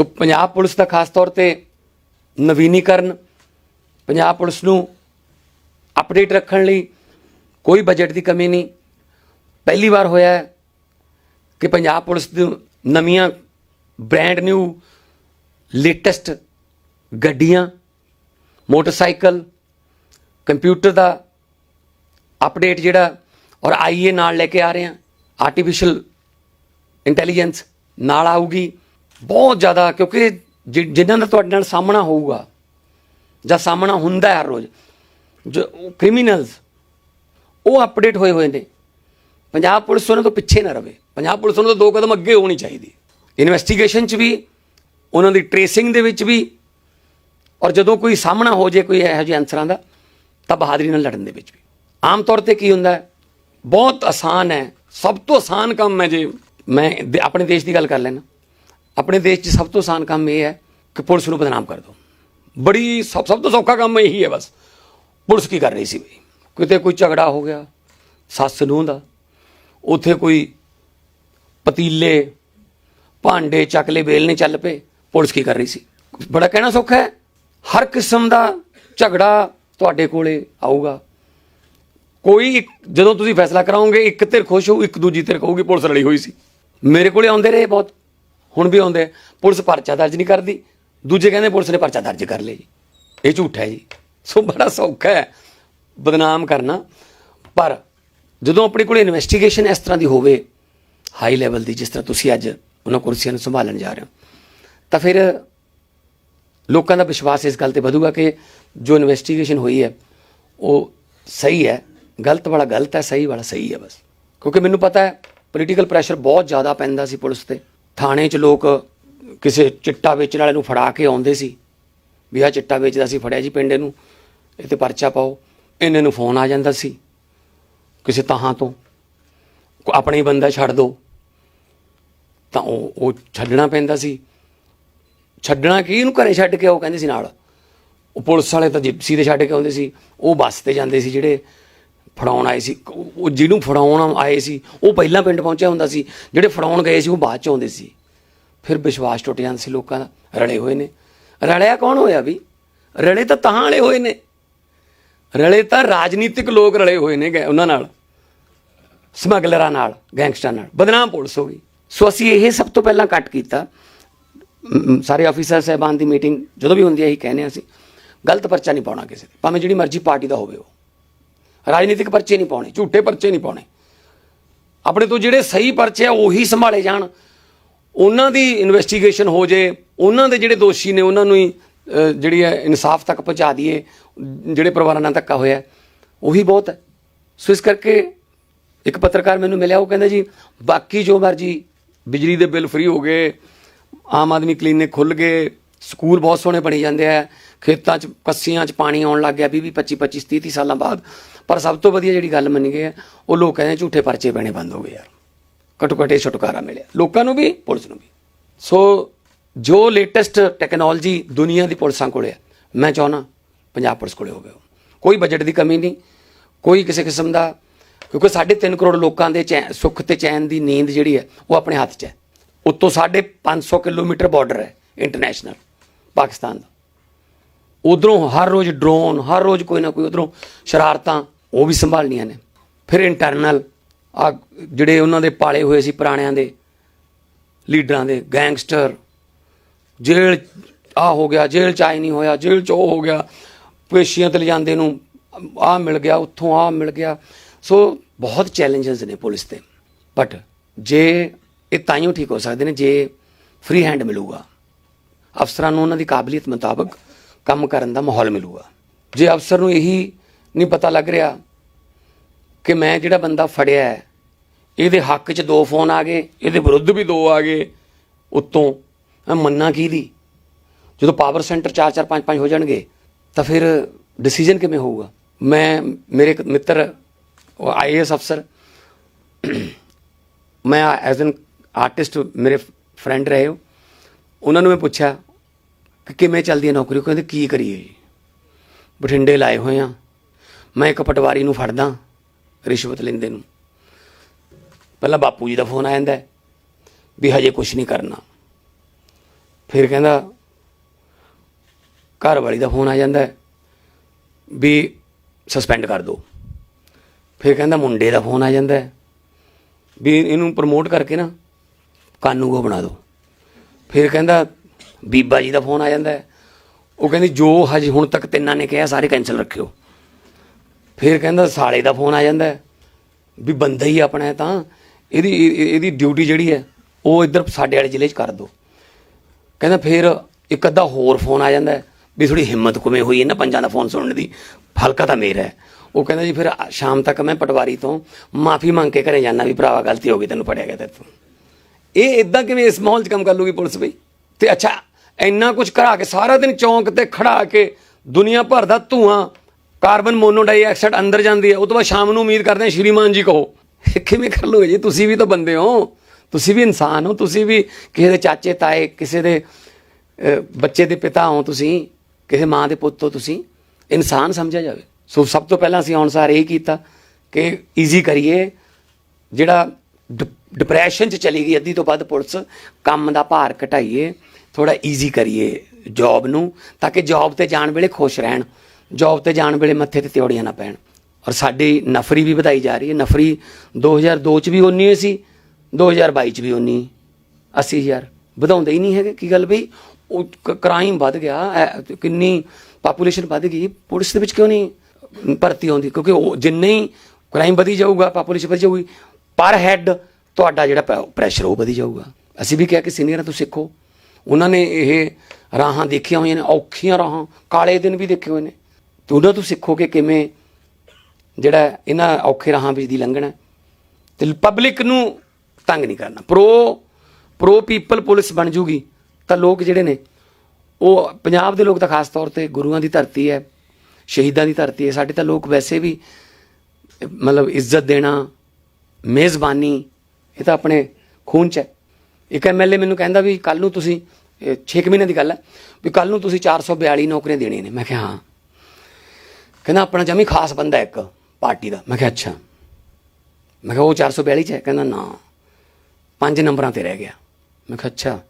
ਸੋ Punjab police ਦਾ ਖਾਸ ਤੌਰ ਤੇ ਨਵੀਨੀਕਰਨ, ਪੰਜਾਬ ਪੁਲਿਸ ਨੂੰ ਅਪਡੇਟ ਰੱਖਣ ਲਈ ਕੋਈ ਬਜਟ ਦੀ ਕਮੀ ਨਹੀਂ। ਪਹਿਲੀ ਵਾਰ ਹੋਇਆ ਹੈ ਕਿ ਪੰਜਾਬ ਪੁਲਿਸ ਨੂੰ ਨਵੀਆਂ ਬ੍ਰਾਂਡ ਨਿਊ ਲੇਟੈਸਟ ਗੱਡੀਆਂ, ਮੋਟਰਸਾਈਕਲ ਕੰਪਿਊਟਰ ਦਾ ਅਪਡੇਟ ਜਿਹੜਾ ਔਰ ਆਈਏ ਨਾਲ ਲੈ ਕੇ ਆ ਰਹੇ ਹਾਂ। ਆਰਟੀਫੀਸ਼ੀਅਲ ਇੰਟੈਲੀਜੈਂਸ ਨਾਲ ਆਊਗੀ। ਬਹੁਤ ਜ਼ਿਆਦਾ, ਕਿਉਂਕਿ ਜਿ- ਜਿਨ੍ਹਾਂ ਦਾ ਤੁਹਾਡੇ ਨਾਲ ਸਾਹਮਣਾ ਹੋਊਗਾ, ਜਾਂ ਸਾਹਮਣਾ ਹੁੰਦਾ ਹੈ ਹਰ ਰੋਜ਼, ਜੋ ਕ੍ਰਿਮੀਨਲਸ ਉਹ ਅਪਡੇਟ ਹੋਏ ਹੋਏ ਨੇ। ਪੰਜਾਬ ਪੁਲਿਸ ਉਹਨਾਂ ਤੋਂ ਪਿੱਛੇ ਨਾ ਰਵੇ। ਪੰਜਾਬ ਪੁਲਿਸ ਉਹਨਾਂ ਤੋਂ ਦੋ ਕਦਮ ਅੱਗੇ ਹੋਣੀ ਚਾਹੀਦੀ। ਇਨਵੈਸਟੀਗੇਸ਼ਨ 'ਚ ਵੀ, ਉਹਨਾਂ ਦੀ ਟ੍ਰੇਸਿੰਗ ਦੇ ਵਿੱਚ ਵੀ, ਔਰ ਜਦੋਂ ਕੋਈ ਸਾਹਮਣਾ ਹੋ ਜੇ ਕੋਈ ਇਹੋ ਜਿਹੇ ਅਨਸਰਾਂ ਦਾ ਤਾਂ ਬਹਾਦਰੀ ਨਾਲ ਲੜਨ ਦੇ ਵਿੱਚ ਵੀ। ਆਮ ਤੌਰ ਤੇ ਕੀ ਹੁੰਦਾ ਹੈ? ਬਹੁਤ ਆਸਾਨ ਹੈ। ਸਭ ਤੋਂ ਆਸਾਨ ਕੰਮ ਹੈ ਜੇ ਮੈਂ ਦੇ- ਆਪਣੇ ਦੇਸ਼ ਦੀ ਗੱਲ ਕਰ ਲੈਣਾ ਆਪਣੇ ਦੇਸ਼ 'ਚ ਸਭ ਤੋਂ ਆਸਾਨ ਕੰਮ ਇਹ ਹੈ ਕਿ ਪੁਲਿਸ ਨੂੰ ਬਦਨਾਮ ਕਰ ਦਿਓ। ਬੜੀ ਸਭ ਸਭ ਤੋਂ ਸੌਖਾ ਕੰਮ ਇਹੀ ਹੈ ਬਸ। ਪੁਲਿਸ ਕੀ ਕਰ ਰਹੀ ਸੀ ਬਈ? ਕਿਤੇ ਕੋਈ ਝਗੜਾ ਹੋ ਗਿਆ, ਸੱਸ ਨੂੰ ਦਾ, ਉੱਥੇ ਕੋਈ ਪਤੀਲੇ, ਭਾਂਡੇ ਚੱਕਲੇ ਵੇਲਣੇ ਚੱਲ ਪਏ, ਪੁਲਿਸ ਕੀ ਕਰ ਰਹੀ ਸੀ? ਬੜਾ ਕਹਿਣਾ ਸੌਖਾ ਹੈ। ਹਰ ਕਿਸਮ ਦਾ ਝਗੜਾ ਤੁਹਾਡੇ ਕੋਲੇ ਆਊਗਾ। ਕੋਈ ਇੱਕ ਜਦੋਂ ਤੁਸੀਂ ਫੈਸਲਾ ਕਰਾਓਗੇ, ਇੱਕ ਧਿਰ ਖੁਸ਼ ਹੋਊ, ਇੱਕ ਦੂਜੀ ਧਿਰ ਕਹੂਗੀ, ਪੁਲਿਸ ਰਲੀ ਹੋਈ ਸੀ। ਮੇਰੇ ਕੋਲੇ ਆਉਂਦੇ ਰਹੇ ਬਹੁਤ। ਹੁਣ ਵੀ ਆਉਂਦੇ ਪੁਲਿਸ ਪਰਚਾ ਦਰਜ ਨਹੀਂ ਕਰਦੀ। ਦੂਜੇ ਕਹਿੰਦੇ ਪੁਲਿਸ ਨੇ ਪਰਚਾ ਦਰਜ ਕਰ ਲਿਆ ਜੀ। ਇਹ ਝੂਠ ਹੈ ਜੀ। ਸੋ ਬੜਾ ਸੌਖਾ ਹੈ ਬਦਨਾਮ ਕਰਨਾ। ਪਰ ਜਦੋਂ ਆਪਣੇ ਕੋਲ ਇਨਵੈਸਟੀਗੇਸ਼ਨ ਇਸ ਤਰ੍ਹਾਂ ਦੀ ਹੋਵੇ ਹਾਈ ਲੈਵਲ ਦੀ, ਜਿਸ ਤਰ੍ਹਾਂ ਤੁਸੀਂ ਅੱਜ ਉਹਨਾਂ ਕੁਰਸੀਆਂ ਨੂੰ ਸੰਭਾਲਣ ਜਾ ਰਹੇ ਹੋ, ਤਾਂ ਫਿਰ ਲੋਕਾਂ ਦਾ ਵਿਸ਼ਵਾਸ ਇਸ ਗੱਲ ਤੇ ਵਧੂਗਾ ਕਿ ਜੋ ਇਨਵੈਸਟੀਗੇਸ਼ਨ ਹੋਈ ਹੈ, ਉਹ ਸਹੀ ਹੈ। ਗਲਤ ਵਾਲਾ ਗਲਤ ਹੈ, ਸਹੀ ਵਾਲਾ ਸਹੀ ਹੈ ਬਸ। ਕਿਉਂਕਿ ਮੈਨੂੰ ਪਤਾ ਹੈ ਪੋਲੀਟੀਕਲ ਪ੍ਰੈਸ਼ਰ ਬਹੁਤ ਜ਼ਿਆਦਾ ਪੈਂਦਾ ਸੀ ਪੁਲਿਸ ਤੇ। ਥਾਣੇ 'ਚ ਲੋਕ ਕਿਸੇ ਚਿੱਟਾ ਵੇਚਣ ਵਾਲੇ ਨੂੰ ਫੜਾ ਕੇ ਆਉਂਦੇ ਸੀ। ਵੀ ਆਹ ਚਿੱਟਾ ਵੇਚਦਾ ਸੀ, ਫੜਿਆ ਜੀ ਪਿੰਡ ਨੂੰ। ਇਹ ਤੇ ਪਰਚਾ ਪਾਓ। ਇਹਨੇ ਨੂੰ ਫੋਨ ਆ ਜਾਂਦਾ ਸੀ। ਕਿਸੇ ਤਾਹਾਂ ਤੋਂ। ਕੋ- ਆਪਣਾ ਹੀ ਬੰਦਾ ਛੱਡ ਦੋ। ਤਾਂ ਉਹ ਉਹ ਛੱਡਣਾ ਪੈਂਦਾ ਸੀ। ਛੱਡਣਾ ਕੀ? ਇਹਨੂੰ ਘਰੇ ਛੱਡ ਕੇ ਆਓ, ਕਹਿੰਦੇ ਸੀ ਨਾਲ। ਉਹ ਪੁਲਿਸ ਵਾਲੇ ਤਾਂ ਜਿਪਸੀ ਤੇ ਛੱਡ ਕੇ ਆਉਂਦੇ ਸੀ। ਉਹ ਬੱਸ ਤੇ ਜਾਂਦੇ ਸੀ ਜਿਹੜੇ ਫੜਾਉਣ ਆਏ ਸੀ। ਉਹ ਜਿਹਨੂੰ ਫੜਾਉਣ ਆਏ ਸੀ, ਉਹ ਪਹਿਲਾਂ ਪਿੰਡ ਪਹੁੰਚਿਆ ਹੁੰਦਾ ਸੀ। ਜਿਹੜੇ ਫੜਾਉਣ ਗਏ ਸੀ, ਉਹ ਬਾਅਦ ਚ ਆਉਂਦੇ ਸੀ। ਫਿਰ ਵਿਸ਼ਵਾਸ ਟੁੱਟ ਜਾਂਦਾ ਸੀ, ਲੋਕਾਂ ਦਾ। ਰਲੇ ਹੋਏ ਨੇ। ਰਲਿਆ ਕੌਣ ਹੋਇਆ ਵੀ? ਰਲੇ ਤਾਂ ਤਾਂ ਵਾਲੇ ਹੋਏ ਨੇ। ਰਲੇ ਤਾਂ ਰਾਜਨੀਤਿਕ ਲੋਕ ਰਲੇ ਹੋਏ ਨੇ ਗੈ- ਉਹਨਾਂ ਨਾਲ। ਸਮਗਲਰਾਂ ਨਾਲ, ਗੈਂਗਸਟਰਾਂ ਨਾਲ। ਬਦਨਾਮ ਪੁਲਿਸ ਹੋ ਗਈ। ਸੋ ਅਸੀਂ ਇਹ ਸਭ ਤੋਂ ਪਹਿਲਾਂ ਕੱਟ ਕੀਤਾ। ਸਾਰੇ ਆਫੀਸਰ ਸਹਿਬਾਨ ਦੀ ਮੀਟਿੰਗ ਜਦੋਂ ਵੀ ਹੁੰਦੀ ਹੈ, ਇਹੀ ਕਹਿੰਦੇ ਹਾਂ ਅਸੀਂ। ਗਲਤ ਪਰਚਾ ਨਹੀਂ ਪਾਉਣਾ ਕਿਸੇ ਤੇ। ਭਾਵੇਂ ਜਿਹੜੀ ਮਰਜ਼ੀ ਪਾਰਟੀ ਦਾ ਹੋਵੇ ਉਹ। ਰਾਜਨੀਤਿਕ ਪਰਚੇ ਨਹੀਂ ਪਾਉਣੇ, ਝੂਠੇ ਪਰਚੇ ਨਹੀਂ ਪਾਉਣੇ। ਆਪਣੇ ਤੋਂ ਜਿਹੜੇ ਸਹੀ ਪਰਚੇ ਆ, ਉਹੀ ਸੰਭਾਲੇ ਜਾਣ। ਉਹਨਾਂ ਦੀ ਇਨਵੈਸਟੀਗੇਸ਼ਨ ਹੋ ਜੇ, ਉਹਨਾਂ ਦੇ ਜਿਹੜੇ ਦੋਸ਼ੀ ਨੇ, ਉਹਨਾਂ ਨੂੰ ਹੀ ਜਿਹੜੀ ਹੈ, ਇਨਸਾਫ ਤੱਕ ਪਹੁੰਚਾ ਦਈਏ, ਜਿਹੜੇ ਪਰਿਵਾਰਾਂ ਨਾਲ ਧੱਕਾ ਹੋਇਆ। ਉਹੀ ਬਹੁਤ ਹੈ। ਸੋ ਇਸ ਕਰਕੇ ਇੱਕ ਪੱਤਰਕਾਰ ਮੈਨੂੰ ਮਿਲਿਆ, ਉਹ ਕਹਿੰਦਾ ਜੀ, ਬਾਕੀ ਜੋ ਮਰਜ਼ੀ ਬਿਜਲੀ ਦੇ ਬਿੱਲ ਫ੍ਰੀ ਹੋ ਗਏ, ਆਮ ਆਦਮੀ ਕਲੀਨਿਕ ਖੁੱਲ ਗਏ ਸਕੂਲ ਬਹੁਤ ਸੋਹਣੇ ਬਣੀ ਜਾਂਦੇ ਆ, ਖੇਤਾਂ 'ਚ, ਕੱਸੀਆਂ 'ਚ ਪਾਣੀ ਆਉਣ ਲੱਗ ਗਿਆ 20 25 25 30 30 ਸਾਲਾਂ ਬਾਅਦ। ਪਰ ਸਭ ਤੋਂ ਵਧੀਆ ਜਿਹੜੀ ਗੱਲ ਮੰਨੀ ਗਈ ਹੈ, ਉਹ ਲੋਕ ਕਹਿੰਦੇ ਝੂਠੇ ਪਰਚੇ ਪੈਣੇ ਬੰਦ ਹੋ ਗਏ ਯਾਰ। ਘੱਟੋ ਘੱਟ ਇਹ ਛੁਟਕਾਰਾ ਮਿਲਿਆ। ਲੋਕਾਂ ਨੂੰ ਵੀ, ਪੁਲਿਸ ਨੂੰ ਵੀ। ਸੋ, ਜੋ ਲੇਟੈਸਟ ਟੈਕਨੋਲੋਜੀ ਦੁਨੀਆ ਦੀ ਪੁਲਿਸਾਂ ਕੋਲੇ ਹੈ, ਮੈਂ ਚਾਹੁੰਦਾ ਪੰਜਾਬ ਪੁਲਿਸ ਕੋਲੇ ਹੋਵੇ ਉਹ। ਕੋਈ ਬਜਟ ਦੀ ਕਮੀ ਨਹੀਂ, ਕੋਈ ਕਿਸੇ ਕਿਸਮ ਦਾ, ਕਿਉਂਕਿ ਸਾਢੇ ਤਿੰਨ ਕਰੋੜ ਲੋਕਾਂ ਦੇ ਚੈਨ ਸੁੱਖ ਤੇ ਚੈਨ ਦੀ ਨੀਂਦ ਜਿਹੜੀ ਹੈ, ਉਹ ਆਪਣੇ ਹੱਥ 'ਚ ਹੈ। ਉੱਤੋਂ ਸਾਢੇ 500 ਕਿਲੋਮੀਟਰ ਬਾਰਡਰ ਹੈ ਇੰਟਰਨੈਸ਼ਨਲ ਪਾਕਿਸਤਾਨ ਦਾ। ਉਧਰੋਂ ਹਰ ਰੋਜ਼ ਡਰੋਨ ਹਰ ਰੋਜ਼ ਕੋਈ ਨਾ ਕੋਈ ਉਧਰੋਂ ਸ਼ਰਾਰਤਾਂ, ਉਹ ਵੀ ਸੰਭਾਲਣੀਆਂ ਨੇ। ਫਿਰ ਇੰਟਰਨਲ ਆ ਜਿਹੜੇ ਉਹਨਾਂ ਦੇ ਪਾਲੇ ਹੋਏ ਸੀ ਪੁਰਾਣਿਆਂ ਦੇ, ਲੀਡਰਾਂ ਦੇ ਗੈਂਗਸਟਰ ਜੇਲ੍ਹ, ਆ ਹੋ ਗਿਆ, ਜੇਲ੍ਹ ਚ ਆਈ ਨਹੀਂ ਹੋਇਆ, ਜੇਲ੍ਹ ਚ ਉਹ ਹੋ ਗਿਆ, ਪੇਸ਼ੀਆਂ ਤੇ ਲਿਜਾਂਦੇ ਨੂੰ, ਆ ਮਿਲ ਗਿਆ, ਉੱਥੋਂ ਆ ਮਿਲ ਗਿਆ। ਸੋ ਬਹੁਤ ਚੈਲੰਜਸ ਨੇ ਪੁਲਿਸ ਤੇ। ਬਟ ਜੇ ਇਹ ਤਾਈਓ ਠੀਕ ਹੋ ਸਕਦੇ ਨੇ, ਜੇ ਫ੍ਰੀ ਹੈਂਡ ਮਿਲੂਗਾ ਅਫਸਰਾਂ ਨੂੰ ਉਹਨਾਂ ਦੀ ਕਾਬਲੀਅਤ ਮੁਤਾਬਕ ਕੰਮ ਕਰਨ ਦਾ ਮਾਹੌਲ ਮਿਲੂਗਾ। ਜੇ ਅਫਸਰ ਨੂੰ ਇਹੀ ਨਹੀਂ ਪਤਾ ਲੱਗ ਰਿਹਾ ਕਿ ਮੈਂ ਜਿਹੜਾ ਬੰਦਾ ਫੜਿਆ ਹੈ, ਇਹਦੇ ਹੱਕ 'ਚ ਦੋ ਫੋਨ ਆ ਗਏ, ਇਹਦੇ ਵਿਰੁੱਧ ਵੀ ਦੋ ਆ ਗਏ, ਉੱਤੋਂ ਮੰਨਾ ਕੀ ਦੀ? ਜਦੋਂ ਪਾਵਰ ਸੈਂਟਰ 4 4 5 5 ਹੋ ਜਾਣਗੇ, ਤਾਂ ਫਿਰ ਡਿਸੀਜਨ ਕਿਵੇਂ ਹੋਊਗਾ? ਮੈਂ, ਮੇਰੇ ਇੱਕ ਮਿੱਤਰ ਆਈਏਐਸ ਅਫਸਰ, ਮੈਂ ਐਜ਼ ਐਨ ਆਰਟਿਸਟ ਮੇਰੇ ਫਰੈਂਡ ਰਹੇ ਹੋ ਉਹਨਾਂ ਨੂੰ ਮੈਂ ਪੁੱਛਿਆ ਕਿ ਕਿਵੇਂ ਚੱਲਦੀ ਹੈ ਨੌਕਰੀ? ਉਹ ਕਹਿੰਦੇ, ਕੀ ਕਰੀਏ ਜੀ? ਬਠਿੰਡੇ ਲਾਏ ਹੋਏ ਆ। ਮੈਂ ਇੱਕ ਪਟਵਾਰੀ ਨੂੰ ਫੜਦਾ ਰਿਸ਼ਵਤ ਲੈਂਦੇ ਨੂੰ। ਪਹਿਲਾਂ ਬਾਪੂ ਜੀ ਦਾ ਫੋਨ ਆ ਜਾਂਦਾ ਵੀ ਹਜੇ ਕੁਝ ਨਹੀਂ ਕਰਨਾ। ਫਿਰ ਕਹਿੰਦਾ, ਘਰ ਵਾਲੀ ਦਾ ਫੋਨ ਆ ਜਾਂਦਾ ਵੀ ਸਸਪੈਂਡ ਕਰ ਦਿਓ। ਫਿਰ ਕਹਿੰਦਾ, ਮੁੰਡੇ ਦਾ ਫੋਨ ਆ ਜਾਂਦਾ ਵੀ ਇਹਨੂੰ ਪ੍ਰਮੋਟ ਕਰਕੇ ਨਾ ਕਾਨੂੰਗੋ ਬਣਾ ਦਿਓ। ਫਿਰ ਕਹਿੰਦਾ ਬੀਬਾ ਜੀ ਦਾ ਫੋਨ ਆ ਜਾਂਦਾ ਉਹ ਕਹਿੰਦੀ, ਜੋ ਹਜੇ ਹੁਣ ਤੱਕ ਤਿੰਨਾਂ ਨੇ ਕਿਹਾ, ਸਾਰੇ ਕੈਨਸਲ ਰੱਖਿਓ। ਫਿਰ ਕਹਿੰਦਾ, ਸਾਲੇ ਦਾ ਫੋਨ ਆ ਜਾਂਦਾ ਵੀ ਬੰਦਾ ਹੀ ਆਪਣਾ ਹੈ ਤਾਂ, ਇਹਦੀ ਇਹਦੀ ਡਿਊਟੀ ਜਿਹੜੀ ਹੈ, ਉਹ ਇੱਧਰ ਸਾਡੇ ਵਾਲੇ ਜ਼ਿਲ੍ਹੇ 'ਚ ਕਰ ਦਿਓ। ਕਹਿੰਦਾ, ਫਿਰ ਇੱਕ ਅੱਧਾ ਹੋਰ ਫੋਨ ਆ ਜਾਂਦਾ ਵੀ ਥੋੜੀ ਹਿੰਮਤ ਕਿਵੇਂ ਹੋਈ ਹੈ ਨਾ ਪੰਜਾਂ ਦਾ ਫੋਨ ਸੁਣਨ ਦੀ? ਹਲਕਾ ਤਾਂ ਮੇਰਾ ਹੈ। ਉਹ ਕਹਿੰਦਾ ਜੀ, ਫਿਰ ਸ਼ਾਮ ਤੱਕ ਮੈਂ ਪਟਵਾਰੀ ਤੋਂ ਮਾਫੀ ਮੰਗ ਕੇ ਘਰੇ ਜਾਣਾ ਵੀ ਭਰਾਵਾ, ਗਲਤੀ ਹੋ ਗਈ, ਤੈਨੂੰ ਪੜਿਆ ਗਿਆ ਤੇ ਤੂੰ। ਇਹ ਇਦਾਂ ਕਿਵੇਂ ਇਸ ਮਾਹੌਲ 'ਚ ਕੰਮ ਕਰ ਲੂਗੀ ਪੁਲਿਸ ਬਈ? ਤੇ ਅੱਛਾ, ਇੰਨਾ ਕੁਝ ਕਰਾ ਕੇ ਸਾਰਾ ਦਿਨ ਚੌਂਕ ਤੇ ਖੜਾ ਕੇ ਦੁਨੀਆ ਭਰ ਦਾ ਧੂਆਂ, ਕਾਰਬਨ ਮੋਨੋਡਾਈਆਕਸਾਈਡ ਅੰਦਰ ਜਾਂਦੀ ਹੈ, ਉਹ ਤੋਂ ਬਾਅਦ ਸ਼ਾਮ ਨੂੰ ਉਮੀਦ ਕਰਦੇ ਹਾਂ ਸ਼੍ਰੀਮਾਨ ਜੀ ਕਹੋ। ਇਹ ਕਿਵੇਂ ਕਰ ਲੋਗੇ ਜੀ? ਤੁਸੀਂ ਵੀ ਤਾਂ ਬੰਦੇ ਹੋ। ਤੁਸੀਂ ਵੀ ਇਨਸਾਨ ਹੋ। ਤੁਸੀਂ ਵੀ ਕਿਸੇ ਦੇ ਚਾਚੇ, ਤਾਏ, ਕਿਸੇ ਦੇ ਬੱਚੇ ਦੇ ਪਿਤਾ ਹੋ ਤੁਸੀਂ, ਕਿਸੇ ਮਾਂ ਦੇ ਪੁੱਤ ਹੋ ਤੁਸੀਂ। ਇਨਸਾਨ ਸਮਝਿਆ ਜਾਵੇ। ਸੋ ਸਭ ਤੋਂ ਪਹਿਲਾਂ ਅਸੀਂ ਅਨੁਸਾਰ ਇਹ ਕੀਤਾ ਕਿ ਈਜ਼ੀ ਕਰੀਏ। ਜਿਹੜਾ ਡਿਪਰੈਸ਼ਨ ਚ ਚਲੀ ਗਈ, ਅੱਧੀ ਤੋਂ ਵੱਧ ਪੁਲਿਸ ਕੰਮ ਦਾ ਭਾਰ ਘਟਾਈਏ ਥੋੜਾ ਈਜ਼ੀ ਕਰੀਏ ਜੌਬ ਨੂੰ, ਤਾਂ ਕਿ ਜੌਬ ਤੇ ਜਾਣ ਵੇਲੇ ਖੁਸ਼ ਰਹਿਣ ਜੌਬ ਤੇ ਜਾਣ ਵੇਲੇ ਮੱਥੇ ਤੇ ਤਿਉੜੀਆਂ ਨਾ ਪੈਣ। ਔਰ ਸਾਡੀ ਨਫਰੀ ਵੀ ਵਧਾਈ ਜਾ ਰਹੀ ਹੈ, ਨਫਰੀ 2002 ਚ ਵੀ ਉਨੀ ਹੀ ਸੀ 2022 ਚ ਵੀ ਉਨੀ 80000 ਵਧਾਉਂਦੇ ਹੀ ਨਹੀਂ ਹੈਗੇ, ਕੀ ਗੱਲ ਬਈ? ਉਹ ਕ੍ਰਾਈਮ ਵੱਧ ਗਿਆ ਕਿੰਨੀ ਪਾਪੂਲੇਸ਼ਨ ਵੱਧ ਗਈ, ਪੁਲਿਸ ਦੇ ਵਿੱਚ ਕਿਉਂ ਨਹੀਂ ਭਰਤੀ ਆਉਂਦੀ ਕਿਉਂਕਿ ਉਹ ਜਿੰਨੇ ਹੀ ਕ੍ਰਾਈਮ ਵਧੀ ਜਾਊਗਾ ਪਾਪੂਲੇਸ਼ਨ ਵਧੀ ਜਾਊਗੀ, ਪਰ ਹੈਡ ਤੁਹਾਡਾ ਜਿਹੜਾ ਪ੍ਰੈਸ਼ਰ ਉਹ ਵਧੀ ਜਾਊਗਾ। ਅਸੀਂ ਵੀ ਕਿਹਾ ਕਿ ਸੀਨੀਅਰਾਂ ਤੋਂ ਸਿੱਖੋ। ਉਹਨਾਂ ਨੇ ਇਹ ਰਾਹਾਂ ਦੇਖੀਆਂ ਹੋਈਆਂ ਨੇ, ਔਖੀਆਂ ਰਾਹਾਂ, ਕਾਲੇ ਦਿਨ ਵੀ ਦੇਖੇ ਹੋਏ ਨੇ। ਤੇ ਉਹਨਾਂ ਤੋਂ ਸਿੱਖੋ ਕਿ ਕਿਵੇਂ ਜਿਹੜਾ ਇਹਨਾਂ ਔਖੇ ਰਾਹਾਂ ਵਿੱਚ ਦੀ ਲੰਘਣਾ ਤੇ ਪਬਲਿਕ ਨੂੰ ਤੰਗ ਨਹੀਂ ਕਰਨਾ। ਪ੍ਰੋ ਪ੍ਰੋ ਪੀਪਲ ਪੁਲਿਸ ਬਣ ਜੂਗੀ, ਤਾਂ ਲੋਕ ਜਿਹੜੇ ਨੇ, ਉਹ ਪੰਜਾਬ ਦੇ ਲੋਕ ਤਾਂ ਖਾਸ ਤੌਰ ਤੇ ਗੁਰੂਆਂ ਦੀ ਧਰਤੀ ਹੈ, ਸ਼ਹੀਦਾਂ ਦੀ ਧਰਤੀ ਹੈ। ਸਾਡੇ ਤਾਂ ਲੋਕ ਵੈਸੇ ਵੀ ਮਤਲਬ ਇੱਜ਼ਤ ਦੇਣਾ, ਮੇਜ਼ਬਾਨੀ ਇਹ ਤਾਂ ਆਪਣੇ ਖੂਨ ਚ ਹੈ। ਇੱਕ ਐਮਐਲਏ ਮੈਨੂੰ ਕਹਿੰਦਾ ਵੀ ਕੱਲ ਨੂੰ ਤੁਸੀਂ 6 ਮਹੀਨੇ ਦੀ ਗੱਲ ਹੈ, ਵੀ ਕੱਲ ਨੂੰ ਤੁਸੀਂ 442 ਨੌਕਰੀਆਂ ਦੇਣੀਆਂ ਨੇ। ਮੈਂ ਕਿਹਾ, ਹਾਂ। ਕਹਿੰਦਾ ਆਪਣਾ ਜਮੀ ਖਾਸ ਬੰਦਾ ਇੱਕ ਪਾਰਟੀ ਦਾ। ਮੈਂ ਕਿਹਾ, ਅੱਛਾ। ਮੈਂ ਕਿਹਾ, ਉਹ 442 ਚ ਹੈ। ਕਹਿੰਦਾ, ਨਾ। ਪੰਜ ਨੰਬਰਾਂ ਤੇ ਰਹਿ ਗਿਆ। ਮੈਂ ਕਿਹਾ, ਅੱਛਾ।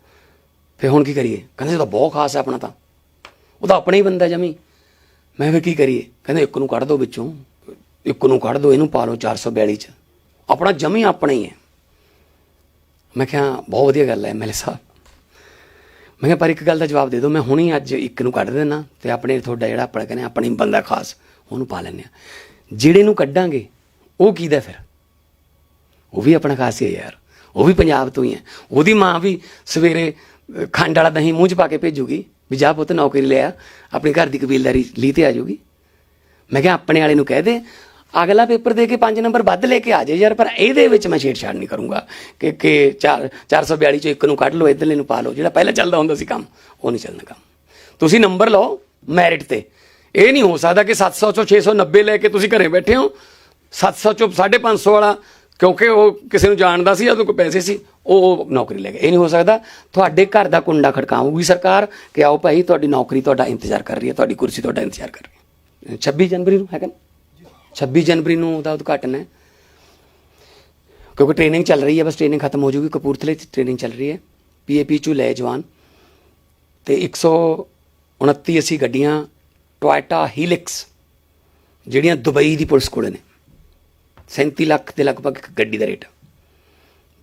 ਫੇ ਹੁਣ ਕੀ ਕਰੀਏ? ਕਹਿੰਦਾ, ਇਹ ਤਾਂ ਬਹੁਤ ਖਾਸ ਹੈ ਆਪਣਾ ਤਾਂ। ਉਹ ਤਾਂ ਆਪਣਾ ਹੀ ਬੰਦਾ ਜਮੀ। ਮੈਂ ਫੇ ਕੀ ਕਰੀਏ? ਕਹਿੰਦਾ, ਇੱਕ ਨੂੰ ਕੱਢ ਦਿਓ ਵਿੱਚੋਂ। ਇੱਕ ਨੂੰ ਕੱਢ ਦਿਓ ਇਹਨੂੰ ਪਾ ਲਓ 442 ਚ। ਆਪਣਾ ਜਮੀ ਆਪਣਾ ਹੀ ਹੈ। ਮੈਂ ਕਿਹਾ, ਬਹੁਤ ਵਧੀਆ ਗੱਲ ਹੈ ਐਮਐਲਏ ਸਾਹਿਬ। ਮੈਂ ਕਿਹਾ, ਪਰ ਇੱਕ ਗੱਲ ਦਾ ਜਵਾਬ ਦੇ ਦਿਓ, ਮੈਂ ਹੁਣੀ ਅੱਜ ਇੱਕ ਨੂੰ ਕੱਢ ਦੇਣਾ ਤੇ ਆਪਣੇ ਤੁਹਾਡਾ ਜਿਹੜਾ ਆਪਣਾ ਕਹਿੰਦੇ ਆਪਣੀ ਬੰਦਾ ਖਾਸ, ਉਹਨੂੰ ਪਾ ਲੈਂਦੇ ਆ ਜਿਹੜੇ ਨੂੰ ਕੱਢਾਂਗੇ, ਉਹ ਕਿਹਦਾ ਫਿਰ? ਉਹ ਵੀ ਆਪਣਾ ਖਾਸ ਹੀ ਹੈ ਯਾਰ। ਉਹ ਵੀ ਪੰਜਾਬ ਤੋਂ ਹੀ ਹੈ। ਉਹਦੀ ਮਾਂ ਵੀ ਸਵੇਰੇ ਖੰਡ ਵਾਲਾ ਦਹੀਂ ਮੂੰਹ 'ਚ ਪਾ ਕੇ ਭੇਜੂਗੀ, ਵੀ ਜਾ ਪੁੱਤ ਨੌਕਰੀ ਲਿਆ ਆਪਣੀ ਘਰ ਦੀ ਕਬੀਲਦਾਰੀ ਲਈ ਤੇ ਆ ਜਾਊਗੀ। ਮੈਂ ਕਿਹਾ, ਆਪਣੇ ਵਾਲੇ ਨੂੰ ਕਹਿ ਦੇ ਅਗਲਾ ਪੇਪਰ ਦੇ ਕੇ 5 ਨੰਬਰ ਵੱਧ ਲੈ ਕੇ ਆ ਜਾਏ ਯਾਰ, ਪਰ ਇਹਦੇ ਵਿੱਚ ਮੈਂ ਛੇੜਛਾੜ ਨਹੀਂ ਕਰੂੰਗਾ ਕਿ ਕਿ 4 442 ਚੋਂ ਇੱਕ ਨੂੰ ਕੱਢ ਲਓ, ਇਧਰਲੇ ਨੂੰ ਪਾ ਲਓ। ਜਿਹੜਾ ਪਹਿਲਾਂ ਚੱਲਦਾ ਹੁੰਦਾ ਸੀ ਕੰਮ, ਉਹ ਨਹੀਂ ਚੱਲਣਾ ਕੰਮ। ਤੁਸੀਂ ਨੰਬਰ ਲਓ ਮੈਰਿਟ ਤੇ। ਇਹ ਨਹੀਂ ਹੋ ਸਕਦਾ ਕਿ 700 ਚੋਂ 690 ਲੈ ਕੇ ਤੁਸੀਂ ਘਰੇ ਬੈਠੇ ਹੋ। 700 ਚੋਂ 550 ਵਾਲਾ, ਕਿਉਂਕਿ ਉਹ ਕਿਸੇ ਨੂੰ ਜਾਣਦਾ ਸੀ ਜਦੋਂ ਕੋਈ ਪੈਸੇ ਸੀ, ਉਹ ਨੌਕਰੀ ਲੈ ਗਿਆ ਇਹ ਨਹੀਂ ਹੋ ਸਕਦਾ। ਤੁਹਾਡੇ ਘਰ ਦਾ ਕੁੰਡਾ ਖੜਕਾਊਗੀ ਸਰਕਾਰ ਕਿ ਆਓ ਭਾਈ, ਤੁਹਾਡੀ ਨੌਕਰੀ ਤੁਹਾਡਾ ਇੰਤਜ਼ਾਰ ਕਰ ਰਹੀ ਹੈ, ਤੁਹਾਡੀ ਕੁਰਸੀ ਤੁਹਾਡਾ ਇੰਤਜ਼ਾਰ ਕਰ ਰਹੀ ਹੈ। 26 ਜਨਵਰੀ ਨੂੰ ਹੈਗਾ 26 ਜਨਵਰੀ ਨੂੰ ਉਹਦਾ ਉਦਘਾਟਨ ਹੈ। ਕਿਉਂਕਿ ਟ੍ਰੇਨਿੰਗ ਚੱਲ ਰਹੀ ਹੈ, ਬਸ ਟ੍ਰੇਨਿੰਗ ਖਤਮ ਹੋ ਜੂਗੀ, ਕਪੂਰਥਲੇ 'ਚ ਟ੍ਰੇਨਿੰਗ ਚੱਲ ਰਹੀ ਹੈ। ਪੀਏਪੀ ਚੋਂ ਲੈ ਜਵਾਨ। ਤੇ 129 ਅਸੀਂ ਗੱਡੀਆਂ ਟੋਇਟਾ ਹੀਲਿਕਸ ਜਿਹੜੀਆਂ ਦੁਬਈ ਦੀ ਪੁਲਿਸ ਕੋਲੇ ਨੇ। 37 ਲੱਖ ਦੇ ਲਗਭਗ ਇੱਕ ਗੱਡੀ ਦਾ ਰੇਟ।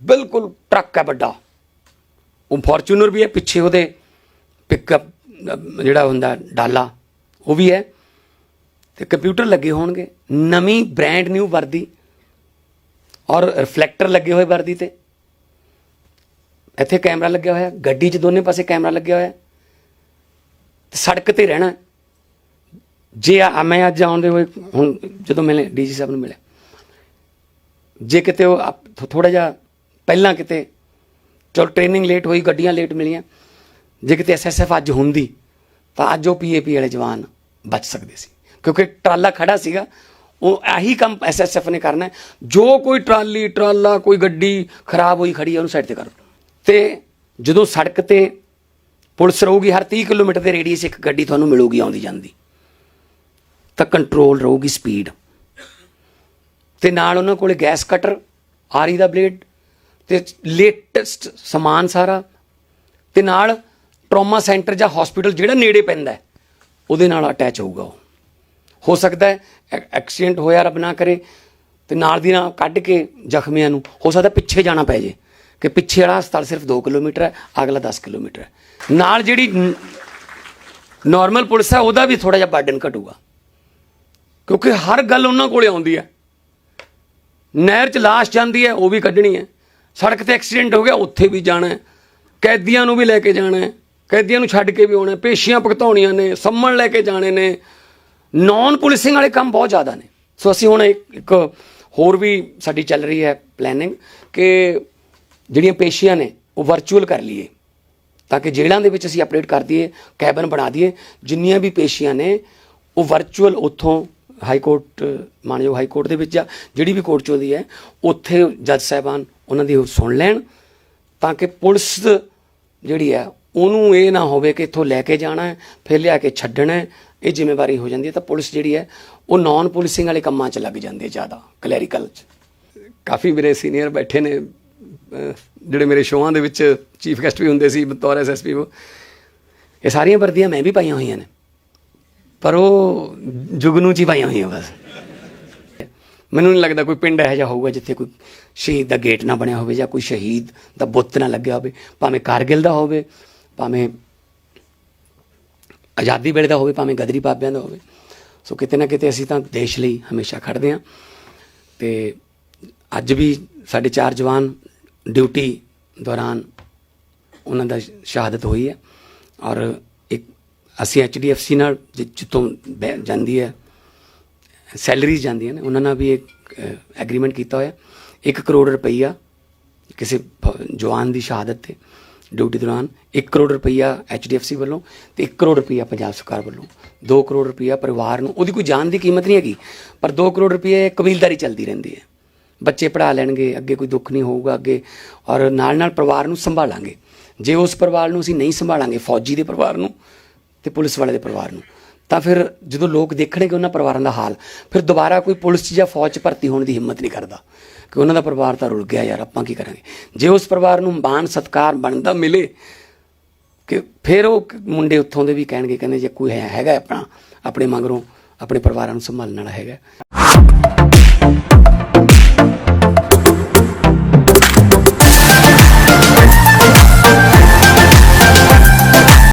ਬਿਲਕੁਲ ਟਰੱਕ ਹੈ ਵੱਡਾ। ਉਹ ਫੋਰਚੂਨਰ ਵੀ ਹੈ, ਪਿੱਛੇ ਉਹਦੇ ਪਿਕਅਪ ਜਿਹੜਾ ਹੁੰਦਾ ਡਾਲਾ, ਉਹ ਵੀ ਹੈ। ਤੇ ਕੰਪਿਊਟਰ ਲੱਗੇ ਹੋਣਗੇ, ਨਵੀਂ ਬ੍ਰਾਂਡ ਨਿਊ ਵਰਦੀ ਔਰ ਰਿਫਲੈਕਟਰ ਲੱਗੇ ਹੋਏ ਵਰਦੀ ਤੇ। ਇੱਥੇ ਕੈਮਰਾ ਲੱਗਿਆ ਹੋਇਆ, ਗੱਡੀ 'ਚ ਦੋਨੇ ਪਾਸੇ ਕੈਮਰਾ ਲੱਗਿਆ ਹੋਇਆ। ਤੇ ਸੜਕ ਤੇ ਰਹਿਣਾ ਜੇ ਆ ਮੈਂ ਅੱਜ ਆਉਂਦੇ ਹੋਏ, ਹੁਣ ਜਦੋਂ ਮਿਲੇ, ਡੀਜੀ ਸਾਹਿਬ ਨੂੰ ਮਿਲਿਆ ਜੇ ਕਿਤੇ ਉਹ ਥੋੜਾ ਜਿਹਾ ਪਹਿਲਾਂ ਕਿਤੇ, ਚਲ ਟ੍ਰੇਨਿੰਗ ਲੇਟ ਹੋਈ, ਗੱਡੀਆਂ ਲੇਟ ਮਿਲੀਆਂ। ਜੇ ਕਿਤੇ ਐਸਐਸਐਫ ਅੱਜ ਹੁੰਦੀ, ਤਾਂ ਅੱਜ ਉਹ ਪੀਏਪੀ ਵਾਲੇ ਜਵਾਨ ਬਚ ਸਕਦੇ ਸੀ। ਕਿਉਂਕਿ ਟਰਾਲਾ ਖੜਾ ਸੀਗਾ, ਉਹ ਆਹੀ ਕੰਮ ਐਸਐਸਐਫ ਨੇ ਕਰਨਾ ਜੋ ਕੋਈ ਟਰਾਲੀ, ਟਰਾਲਾ, ਕੋਈ ਗੱਡੀ ਖਰਾਬ ਹੋਈ, ਖੜੀ ਹੈ ਉਹਨੂੰ ਸਾਈਡ ਤੇ ਕਰੋ। ਤੇ ਜਦੋਂ ਸੜਕ ਤੇ ਪੁਲਿਸ ਰਹੂਗੀ, ਹਰ 30 ਕਿਲੋਮੀਟਰ ਦੇ ਰੇਡੀਅਸ ਇੱਕ ਗੱਡੀ ਤੁਹਾਨੂੰ ਮਿਲੂਗੀ ਆਉਂਦੀ ਜਾਂਦੀ। ਤਾਂ ਕੰਟਰੋਲ ਰਹੂਗੀ ਸਪੀਡ ਤੇ ਨਾਲ ਉਹਨਾਂ ਕੋਲੇ ਗੈਸ ਕਟਰ ਆਰੀ ਦਾ ਬਲੇਡ ਤੇ ਲੇਟੈਸਟ ਸਮਾਨ ਸਾਰਾ। ਤੇ ਨਾਲ ਟਰੋਮਾ ਸੈਂਟਰ ਜਾਂ ਹਸਪੀਟਲ ਜਿਹੜਾ ਨੇੜੇ ਪੈਂਦਾ ਉਹਦੇ ਨਾਲ ਅਟੈਚ ਹੋਊਗਾ ਉਹ। ਹੋ ਸਕਦਾ ਹੈ, ਐ- ਐਕਸੀਡੈਂਟ ਹੋਇਆ ਰੱਬ ਨਾ ਕਰੇ, ਤੇ ਨਾਲ ਦੀ ਨਾਲ ਕੱਢ ਕੇ ਜ਼ਖਮੀਆਂ ਨੂੰ, ਹੋ ਸਕਦਾ ਪਿੱਛੇ ਜਾਣਾ ਪੈ ਜੇ, ਕਿ ਪਿੱਛੇ ਵਾਲਾ ਹਸਪਤਾਲ ਸਿਰਫ 2 ਕਿਲੋਮੀਟਰ ਹੈ, ਅਗਲਾ 10 ਕਿਲੋਮੀਟਰ ਹੈ। ਨਾਲ ਜਿਹੜੀ ਨਾਰਮਲ ਪੁਲਿਸ ਹੈ, ਉਹਦਾ ਵੀ ਥੋੜਾ ਜਿਹਾ ਬਰਡਨ ਘਟੂਗਾ। ਕਿਉਂਕਿ ਹਰ ਗੱਲ ਉਹਨਾਂ ਕੋਲੇ ਆਉਂਦੀ ਹੈ। ਨਹਿਰ 'ਚ ਲਾਸ਼ ਜਾਂਦੀ ਹੈ, ਉਹ ਵੀ ਕੱਢਣੀ ਹੈ। ਸੜਕ ਤੇ ਐਕਸੀਡੈਂਟ ਹੋ ਗਿਆ, ਉੱਥੇ ਵੀ ਜਾਣਾ ਹੈ। ਕੈਦੀਆਂ ਨੂੰ ਵੀ ਲੈ ਕੇ ਜਾਣਾ ਹੈ। ਕੈਦੀਆਂ ਨੂੰ ਛੱਡ ਕੇ ਵੀ ਆਉਣਾ ਪੇਸ਼ੀਆਂ ਭੁਗਤਾਉਣੀਆਂ ਨੇ ਸੰਮਣ ਲੈ ਕੇ ਜਾਣੇ ਨੇ। ਨਾਨ ਪੁਲਿਸਿੰਗ ਵਾਲੇ ਕੰਮ ਬਹੁਤ ਜ਼ਿਆਦਾ ਨੇ। ਸੋ ਅਸੀਂ ਹੁਣ ਇੱਕ ਹੋਰ ਵੀ ਸਾਡੀ ਚੱਲ ਰਹੀ ਹੈ ਪਲੈਨਿੰਗ ਕਿ ਜਿਹੜੀਆਂ ਪੇਸ਼ੀਆਂ ਨੇ, ਉਹ ਵਰਚੁਅਲ ਕਰ ਲਈਏ। ਤਾਂ ਕਿ ਜੇਲ੍ਹਾਂ ਦੇ ਵਿੱਚ ਅਸੀਂ ਅਪਡੇਟ ਕਰ ਦਈਏ, ਕੈਬਨ ਬਣਾ ਦਈਏ। ਜਿੰਨੀਆਂ ਵੀ ਪੇਸ਼ੀਆਂ ਨੇ, ਉਹ ਵਰਚੁਅਲ ਉੱਥੋਂ ਹਾਈ ਕੋਰਟ ਮਾਨਯੋਗ ਹਾਈ ਕੋਰਟ ਦੇ ਵਿੱਚ ਜਾਂ ਜਿਹੜੀ ਵੀ ਕੋਰਟ ਚੋਂਦੀ ਹੈ, ਉੱਥੇ ਜੱਜ ਸਾਹਿਬਾਨ ਉਹਨਾਂ ਦੀ ਉਹ ਸੁਣ ਲੈਣ ਤਾਂ ਕਿ ਪੁਲਿਸ ਜਿਹੜੀ ਹੈ, ਉਹਨੂੰ ਇਹ ਨਾ ਹੋਵੇ ਕਿ ਇੱਥੋਂ ਲੈ ਕੇ ਜਾਣਾ ਹੈ, ਫਿਰ ਲਿਆ ਕੇ ਛੱਡਣਾ ਹੈ। ਇਹ ਜ਼ਿੰਮੇਵਾਰੀ ਹੋ ਜਾਂਦੀ ਹੈ, ਤਾਂ ਪੁਲਿਸ ਜਿਹੜੀ ਹੈ, ਉਹ ਨਾਨ ਪੁਲਿਸਿੰਗ ਵਾਲੇ ਕੰਮਾਂ 'ਚ ਲੱਗ ਜਾਂਦੀ ਹੈ ਜ਼ਿਆਦਾ ਕਲੈਰੀਕਲ 'ਚ। ਕਾਫੀ ਮੇਰੇ ਸੀਨੀਅਰ ਬੈਠੇ ਨੇ ਜਿਹੜੇ ਮੇਰੇ ਸ਼ੋਆਂ ਦੇ ਵਿੱਚ ਚੀਫ ਗੈਸਟ ਵੀ ਹੁੰਦੇ ਸੀ, ਬਤੌਰ ਐਸਐਸਪੀ ਉਹ। ਇਹ ਸਾਰੀਆਂ ਵਰਦੀਆਂ ਮੈਂ ਵੀ ਪਾਈਆਂ ਹੋਈਆਂ ਨੇ, ਪਰ ਉਹ ਜੁਗਨੂ ਚ ਹੀ ਪਾਈਆਂ ਹੋਈਆਂ ਬਸ। ਮੈਨੂੰ ਨਹੀਂ ਲੱਗਦਾ ਕੋਈ ਪਿੰਡ ਇਹੋ ਜਿਹਾ ਹੋਊਗਾ ਜਿੱਥੇ ਕੋਈ ਸ਼ਹੀਦ ਦਾ ਗੇਟ ਨਾ ਬਣਿਆ ਹੋਵੇ ਜਾਂ ਕੋਈ ਸ਼ਹੀਦ ਦਾ ਬੁੱਤ ਨਾ ਲੱਗਿਆ ਹੋਵੇ, ਭਾਵੇਂ ਕਾਰਗਿਲ ਦਾ ਹੋਵੇ, ਭਾਵੇਂ ਆਜ਼ਾਦੀ ਵੇਲੇ ਦਾ ਹੋਵੇ, ਭਾਵੇਂ ਗਦਰੀ ਬਾਬਿਆਂ ਦਾ ਹੋਵੇ। ਸੋ ਕਿਤੇ ਨਾ ਕਿਤੇ ਅਸੀਂ ਤਾਂ ਦੇਸ਼ ਲਈ ਹਮੇਸ਼ਾ ਖੜਦੇ ਹਾਂ। ਤੇ ਅੱਜ ਵੀ ਸਾਡੇ ਚਾਰ ਜਵਾਨ ਡਿਊਟੀ ਦੌਰਾਨ ਉਹਨਾਂ ਦਾ ਸ਼ਹਾਦਤ ਹੋਈ ਹੈ। ਔਰ ਇੱਕ ਅਸੀਂ ਐਚਡੀਐਫਸੀ ਨਾਲ ਜਿ- ਜਿੱਥੋਂ ਬੈ- ਜਾਂਦੀ ਹੈ, ਸੈਲਰੀਜ਼ ਜਾਂਦੀਆਂ ਨੇ, ਉਹਨਾਂ ਨਾਲ ਵੀ ਇੱਕ ਐਗਰੀਮੈਂਟ ਕੀਤਾ ਹੋਇਆ। 1 ਕਰੋੜ ਰੁਪਈਆ ਕਿਸੇ ਜਵਾਨ ਦੀ ਸ਼ਹਾਦਤ ਤੇ। ਡਿਊਟੀ ਦੌਰਾਨ 1 ਕਰੋੜ ਰੁਪਈਆ ਐਚਡੀਐਫਸੀ ਵੱਲੋਂ ਤੇ 1 ਕਰੋੜ ਰੁਪਈਆ ਪੰਜਾਬ ਸਰਕਾਰ ਵੱਲੋਂ। 2 ਕਰੋੜ ਰੁਪਈਆ ਪਰਿਵਾਰ ਨੂੰ, ਉਹਦੀ ਕੋਈ ਜਾਨ ਦੀ ਕੀਮਤ ਨਹੀਂ ਹੈਗੀ, ਪਰ 2 ਕਰੋੜ ਰੁਪਈਆ ਕਬੀਲਦਾਰੀ ਚੱਲਦੀ ਰਹਿੰਦੀ ਹੈ। ਬੱਚੇ ਪੜਾ ਲੈਣਗੇ, ਅੱਗੇ ਕੋਈ ਦੁੱਖ ਨਹੀਂ ਹੋਊਗਾ ਅੱਗੇ, ਔਰ ਨਾਲ ਨਾਲ ਪਰਿਵਾਰ ਨੂੰ ਸੰਭਾਲਾਂਗੇ। ਜੇ ਉਸ ਪਰਿਵਾਰ ਨੂੰ ਅਸੀਂ ਨਹੀਂ ਸੰਭਾਲਾਂਗੇ, ਫੌਜੀ ਦੇ ਪਰਿਵਾਰ ਨੂੰ ਤੇ ਪੁਲਿਸ ਵਾਲੇ ਦੇ ਪਰਿਵਾਰ ਨੂੰ, ਤਾਂ ਫਿਰ ਜਦੋਂ ਲੋਕ ਦੇਖਣਗੇ ਉਹਨਾਂ ਪਰਿਵਾਰਾਂ ਦਾ ਹਾਲ, ਫਿਰ ਦੁਬਾਰਾ ਕੋਈ ਪੁਲਿਸ 'ਚ ਜਾਂ ਫੌਜ 'ਚ ਭਰਤੀ ਹੋਣ ਦੀ ਹਿੰਮਤ ਨਹੀਂ ਕਰਦਾ। ਕਿ ਉਹਨਾਂ ਦਾ ਪਰਿਵਾਰ ਤਾਂ ਰੁਲ ਗਿਆ ਯਾਰ, ਆਪਾਂ ਕੀ ਕਰਾਂਗੇ? ਜੇ ਉਸ ਪਰਿਵਾਰ ਨੂੰ ਮਾਣ, ਸਤਕਾਰ ਬਣਦਾ ਮਿਲੇ, ਕਿ ਫਿਰ ਉਹ ਮੁੰਡੇ ਉੱਥੋਂ ਦੇ ਵੀ ਕਹਿਣਗੇ, ਕਹਿੰਦੇ ਜੇ ਕੋਈ ਹੈ, ਹੈਗਾ ਆਪਣਾ, ਆਪਣੇ ਮਗਰੋਂ, ਆਪਣੇ ਪਰਿਵਾਰਾਂ ਨੂੰ ਸੰਭਾਲਣ ਵਾਲਾ ਹੈਗਾ।